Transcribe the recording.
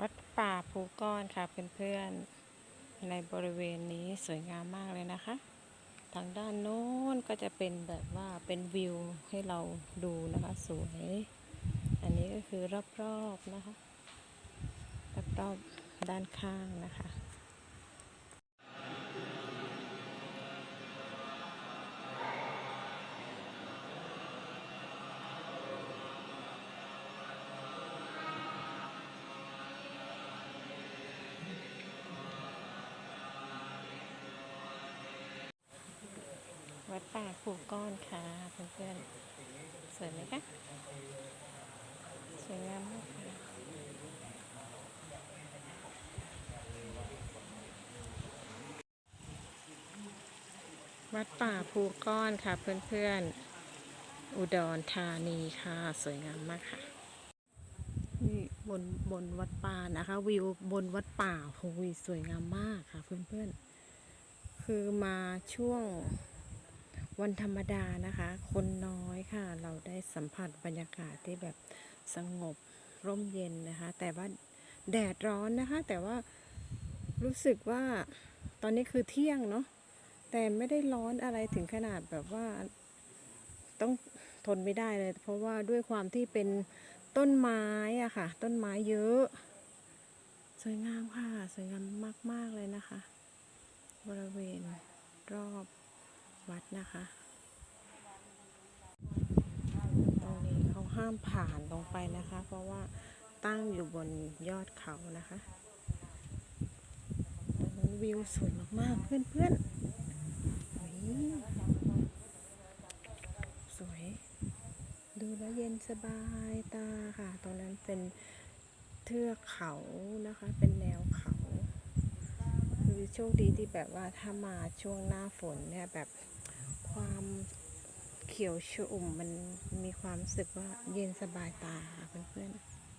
วัดป่าภูก้อนค่ะเพื่อนๆในบริเวณนี้สวยงามมากเลยนะคะ ทางด้านโน้นก็จะเป็นแบบว่าเป็นวิวให้เราดูนะคะสวย อันนี้ก็คือรอบๆนะคะรอบๆด้านข้างนะคะ ดป่าภูก้อนค่ะเพื่อนๆสวยไหมคะสวยงามมากค่ะวัดป่าภูก้อนค่ะเพื่อนๆ อุดรธานีค่ะ สวยงามมากค่ะนี่บนบนวัดป่านะคะ วิวบนวัดป่าโอ้ยสวยงามมากค่ะ เพื่อนๆ คือมาช่วง วันธรรมดานะคะ คนน้อยค่ะ เราได้สัมผัสบรรยากาศที่แบบสงบร่มเย็นนะคะ แต่ว่าแดดร้อนนะคะ แต่ว่ารู้สึกว่าตอนนี้คือเที่ยงเนาะแต่ไม่ได้ร้อนอะไรถึงขนาดแบบว่าต้องทนไม่ได้เลย เพราะว่าด้วยความที่เป็นต้นไม้อะค่ะ ต้นไม้เยอะ สวยงามค่ะ สวยงามมาก ๆ เลยนะคะ บริเวณรอบ วัดนะคะ ตรงนี้เขาห้ามผ่านลงไปนะคะ เพราะว่าตั้งอยู่บนยอดเขานะคะตรงนั้นวิวสวยมากๆ เพื่อนๆสวย ดูแล้วเย็นสบายตาค่ะ ตรงนั้นเป็นเทือกเขานะคะ เป็นแนวเขา โชคดีที่แบบว่าถ้ามาช่วงหน้าฝนเนี่ยแบบความเขียวชอุ่มมันมีความรู้สึกว่าเย็นสบายตาค่ะเพื่อนๆ